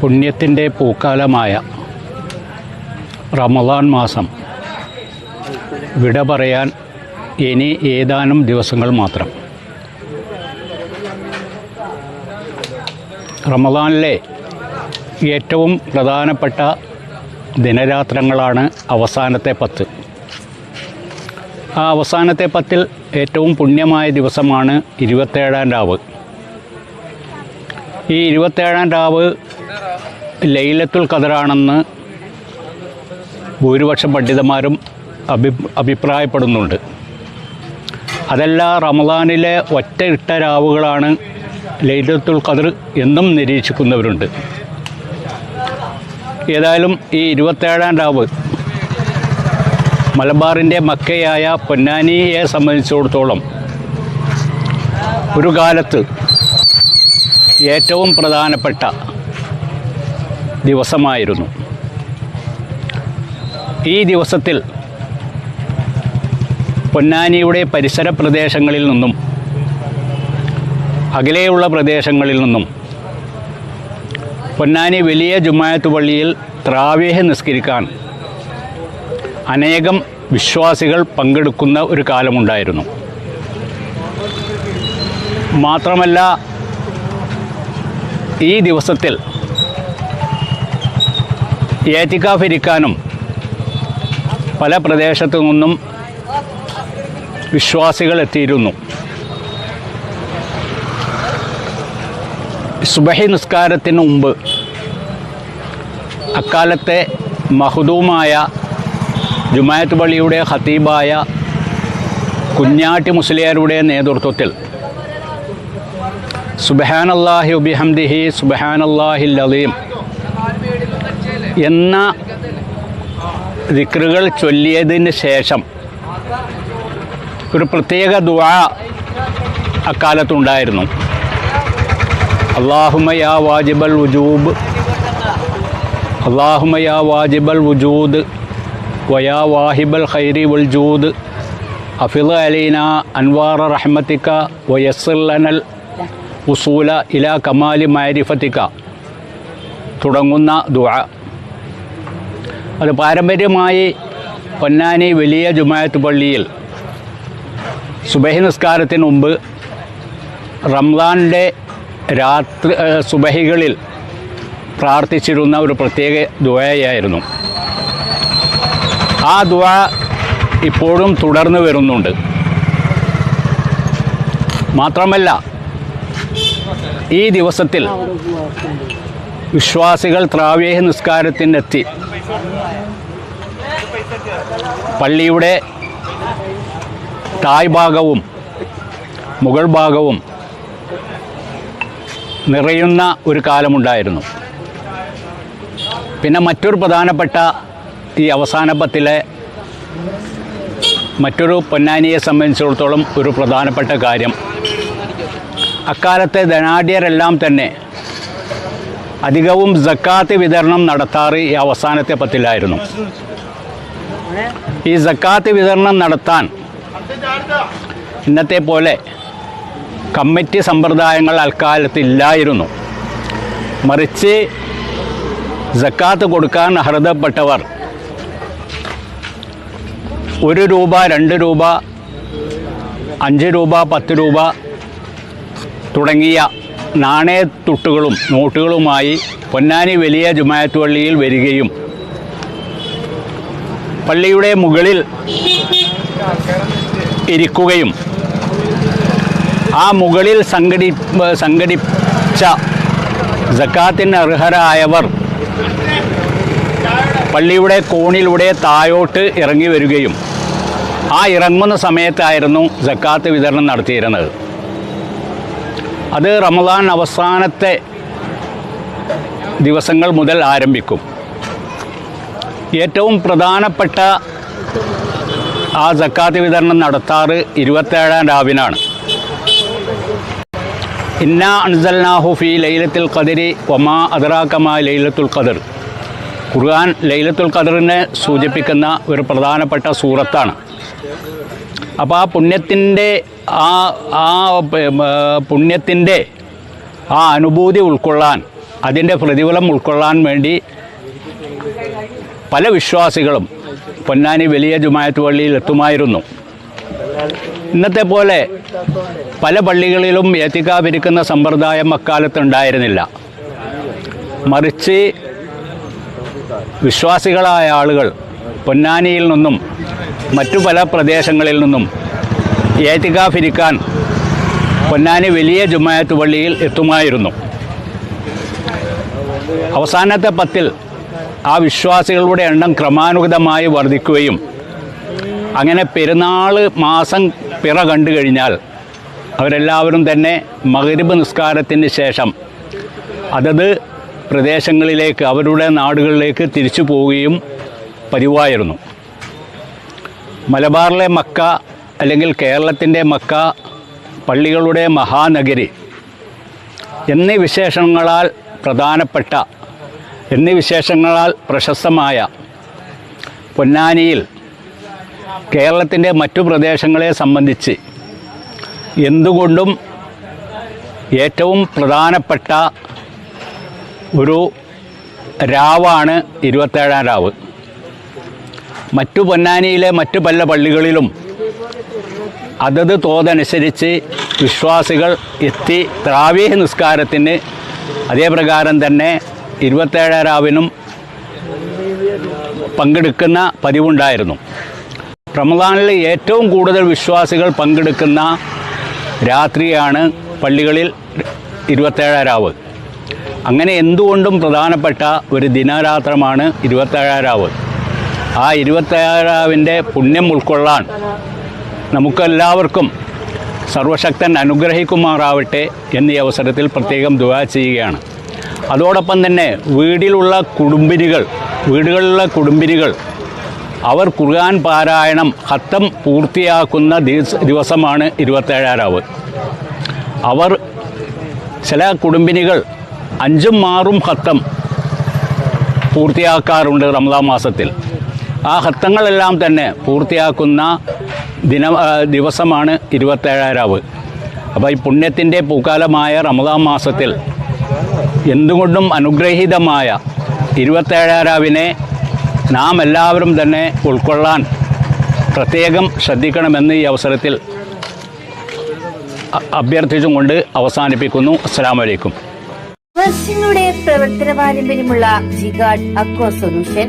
പുണ്യത്തിന്റെ പൂക്കാലമായ റമദാൻ മാസം വിട പറയാൻ ഇനി ഏതാനും ദിവസങ്ങൾ മാത്രം. റമദാനിലെ ഏറ്റവും പ്രധാനപ്പെട്ട ദിനരാത്രങ്ങളാണ് അവസാനത്തെ പത്ത്. ആ അവസാനത്തെ പത്തിൽ ഏറ്റവും പുണ്യമായ ദിവസമാണ് ഇരുപത്തേഴാം രാവ്. ഈ ഇരുപത്തേഴാം രാവ് ലൈലത്തുൽ ഖദറാണെന്ന് ഭൂരിപക്ഷം പണ്ഡിതന്മാരും അഭി അഭിപ്രായപ്പെടുന്നുണ്ട്. അതല്ല റമദാനിലെ ഒറ്റ ഇട്ട രാവുകളാണ് ലൈലത്തുൽ ഖദർ എന്നും നിരീക്ഷിക്കുന്നവരുണ്ട്. ഏതായാലും ഈ ഇരുപത്തേഴാം രാവ് മലബാറിന്റെ മക്കയായ പൊന്നാനിയെ സംബന്ധിച്ചിടത്തോളം ഒരു കാലത്ത് ഏറ്റവും പ്രധാനപ്പെട്ട ദിവസമായിരുന്നു. ഈ ദിവസത്തിൽ പൊന്നാനിയുടെ പരിസര പ്രദേശങ്ങളിൽ നിന്നും അകലെയുള്ള പ്രദേശങ്ങളിൽ നിന്നും പൊന്നാനി വലിയ ജുമായത്ത് പള്ളിയിൽ ത്രാവേഹ നിസ്കരിക്കാൻ അനേകം വിശ്വാസികൾ പങ്കെടുക്കുന്ന ഒരു കാലമുണ്ടായിരുന്നു. മാത്രമല്ല ഈ ദിവസത്തിൽ ഏറ്റിക്കാഫ് ഇരിക്കാനും പല പ്രദേശത്തു നിന്നും വിശ്വാസികൾ എത്തിയിരുന്നു. സുബഹി നിസ്കാരത്തിന് മുമ്പ് അക്കാലത്തെ മഹദൂമായ ജുമായത്ത് പള്ളിയുടെ ഖത്തീബായ കുഞ്ഞാട്ടി മുസ്ലിയാരുടെ നേതൃത്വത്തിൽ സുബഹാനല്ലാഹി ഉബിഹംദിഹി സുബഹാനല്ലാഹിൽ അലീം എന്ന ദിക്റുകൾ ചൊല്ലിയതിന് ശേഷം ഒരു പ്രത്യേക ദുആ അക്കാലത്തുണ്ടായിരുന്നു. അള്ളാഹുമയാ വാജിബൽ വുജൂബ് അള്ളാഹുമയാ വാജിബൽ വുജൂദ് വയാ വാഹിബൽ ഖൈരി വൽ ജൂദ് അഫിദ് അലീന അൻവാർ റഹ്മത്തിക്ക അനൽ ഉസൂല ഇല കമാലി മാരിഫത്തിക്ക. തുടങ്ങുന്ന ദുആ. അത് പാരമ്പര്യമായി പൊന്നാനി വലിയ ജുമായത്ത് പള്ളിയിൽ സുബഹി നിസ്കാരത്തിന് മുമ്പ് റംസാന്റെ രാത്രി സുബഹികളിൽ പ്രാർത്ഥിച്ചിരുന്ന ഒരു പ്രത്യേക ദുആയായിരുന്നു ആ ദുആ ഇപ്പോഴും തുടർന്നു വരുന്നുണ്ട്. മാത്രമല്ല ഈ ദിവസത്തിൽ വിശ്വാസികൾ ത്രാവേഹ നിസ്കാരത്തിനെത്തി. പള്ളിയുടെ തായ് ഭാഗവും മുഗൾ ഭാഗവും നിറയുന്ന ഒരു കാലമുണ്ടായിരുന്നു. പിന്നെ മറ്റൊരു പ്രധാനപ്പെട്ട ഈ അവസാനപ്പത്തിലെ മറ്റൊരു പൊന്നാനിയെ സംബന്ധിച്ചിടത്തോളം ഒരു പ്രധാനപ്പെട്ട കാര്യം. അക്കാലത്തെ ധനാഢ്യരെല്ലാം തന്നെ അധികവും ജക്കാത്ത് വിതരണം നടത്താറ് ഈ അവസാനത്തെ പത്തിലായിരുന്നു. ഈ ജക്കാത്ത് വിതരണം നടത്താൻ ഇന്നത്തെ പോലെ കമ്മിറ്റി സമ്പ്രദായങ്ങൾ അൽക്കാലത്ത് ഇല്ലായിരുന്നു. മറിച്ച് ജക്കാത്ത് കൊടുക്കാൻ അർഹതപ്പെട്ടവർ ഒരു രൂപ രണ്ട് രൂപ അഞ്ച് രൂപ പത്ത് രൂപ തുടങ്ങിയ നാണയത്തുട്ടുകളും നോട്ടുകളുമായി പൊന്നാനി വലിയ ജുമായത്ത് പള്ളിയിൽ വരികയും പള്ളിയുടെ മുകളിൽ ഇരിക്കുകയും ആ മുകളിൽ സംഘടി സംഘടിച്ച ജക്കാത്തിന് അർഹരായവർ പള്ളിയുടെ കോണിലൂടെ താഴോട്ട് ഇറങ്ങി വരികയും ആ ഇറങ്ങുന്ന സമയത്തായിരുന്നു ജക്കാത്ത് വിതരണം നടത്തിയിരുന്നത്. അത് റമദാൻ അവസാനത്തെ ദിവസങ്ങൾ മുതൽ ആരംഭിക്കും. ഏറ്റവും പ്രധാനപ്പെട്ട ആ ജക്കാത്ത് വിതരണം നടത്താറ് ഇരുപത്തേഴാം രാവിനാണ്. ഇന്ന അൻസൽനാഹു ഫി ലൈലത്തുൽ ഖദരി ഒമാ അദറാക്കമാ ലൈലത്തുൽ ഖദർ. ഖുർആൻ ലൈലത്തുൽ ഖദറിനെ സൂചിപ്പിക്കുന്ന ഒരു പ്രധാനപ്പെട്ട സൂറത്താണ്. അപ്പോൾ ആ പുണ്യത്തിന്റെ ആ ആ പുണ്യത്തിന്റെ ആ അനുഭൂതി ഉൾക്കൊള്ളാൻ അതിന്റെ പ്രതിഫലം ഉൾക്കൊള്ളാൻ വേണ്ടി പല വിശ്വാസികളും പൊന്നാനി വലിയ ജുമായത്ത് പള്ളിയിൽ എത്തുമായിരുന്നു. ഇന്നത്തെ പോലെ പല പള്ളികളിലും ഏത്തിക്കാവിരിക്കുന്ന സമ്പ്രദായം അക്കാലത്ത് ഉണ്ടായിരുന്നില്ല മറിച്ച് വിശ്വാസികളായ ആളുകൾ പൊന്നാനിയിൽ നിന്നും മറ്റു പല പ്രദേശങ്ങളിൽ നിന്നും ഏറ്റിക്കാഫിരിക്കാൻ പൊന്നാനി വലിയ ജുമായത്ത് പള്ളിയിൽ എത്തുമായിരുന്നു. അവസാനത്തെ പത്തിൽ ആ വിശ്വാസികളുടെ എണ്ണം ക്രമാനുഗതമായി വർദ്ധിക്കുകയും അങ്ങനെ പെരുന്നാൾ മാസം പിറ കണ്ടു കഴിഞ്ഞാൽ അവരെല്ലാവരും തന്നെ മകരിബ് നിസ്കാരത്തിന് ശേഷം അതത് പ്രദേശങ്ങളിലേക്ക് അവരുടെ നാടുകളിലേക്ക് തിരിച്ചു പോവുകയും പതിവായിരുന്നു. മലബാറിലെ മക്ക അല്ലെങ്കിൽ കേരളത്തിന്റെ മക്ക പള്ളികളുടെ മഹാനഗരി എന്നീ വിശേഷങ്ങളാൽ പ്രധാനപ്പെട്ട എന്നീ വിശേഷങ്ങളാൽ പ്രശസ്തമായ പൊന്നാനിയിൽ കേരളത്തിന്റെ മറ്റു പ്രദേശങ്ങളെ സംബന്ധിച്ച് എന്തുകൊണ്ടും ഏറ്റവും പ്രധാനപ്പെട്ട ഒരു രാവാണ് ഇരുപത്തേഴാം രാവ്. മറ്റു പൊന്നാനിയിലെ മറ്റു പല പള്ളികളിലും അതത് തോതനുസരിച്ച് വിശ്വാസികൾ എത്തി ത്രാവീഹ് നിസ്കാരത്തിന് അതേപ്രകാരം തന്നെ ഇരുപത്തേഴാവിനും പങ്കെടുക്കുന്ന പതിവുണ്ടായിരുന്നു. റമദാനിൽ ഏറ്റവും കൂടുതൽ വിശ്വാസികൾ പങ്കെടുക്കുന്ന രാത്രിയാണ് പള്ളികളിൽ ഇരുപത്തേഴാം രാവ്. അങ്ങനെ എന്തുകൊണ്ടും പ്രധാനപ്പെട്ട ഒരു ദിനരാത്രമാണ് ഇരുപത്തേഴാം രാവ്. ആ ഇരുപത്തേഴാം രാവിന്റെ പുണ്യം ഉൾക്കൊള്ളാൻ നമുക്കെല്ലാവർക്കും സർവശക്തൻ അനുഗ്രഹിക്കുമാറാവട്ടെ എന്നീ അവസരത്തിൽ പ്രത്യേകം ദുആ ചെയ്യുകയാണ്. അതോടൊപ്പം തന്നെ വീടിലുള്ള കുടുംബിനികൾ വീടുകളിലുള്ള കുടുംബിനികൾ അവർ ഖുർആൻ പാരായണം ഹത്തം പൂർത്തിയാക്കുന്ന ദിവസ- ദിവസമാണ് ഇരുപത്തേഴാരാവ് അവർ ചില കുടുംബിനികൾ അഞ്ചും ആറും ഹത്തം പൂർത്തിയാക്കാറുണ്ട് റമദാൻ മാസത്തിൽ. ആ ഹത്തങ്ങളെല്ലാം തന്നെ പൂർത്തിയാക്കുന്ന ദിന ദിവസമാണ് ഇരുപത്തേഴാരാവ് അപ്പോൾ ഈ പുണ്യത്തിന്റെ പൂക്കാലമായ റമദാം മാസത്തിൽ എന്തുകൊണ്ടും അനുഗ്രഹീതമായ ഇരുപത്തേഴാരാവിനെ നാം എല്ലാവരും തന്നെ ഉൾക്കൊള്ളാൻ പ്രത്യേകം ശ്രദ്ധിക്കണമെന്ന് ഈ അവസരത്തിൽ അഭ്യർത്ഥിച്ചും കൊണ്ട് അവസാനിപ്പിക്കുന്നു. അസ്സാം വലൈക്കും പ്രവർത്തന പാരമ്പര്യമുള്ള Jigad aqua solution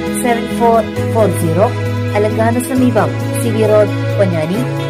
seven four four zero അലങ്കാന സമീപം സി റോഡ് പൊന്നാനി.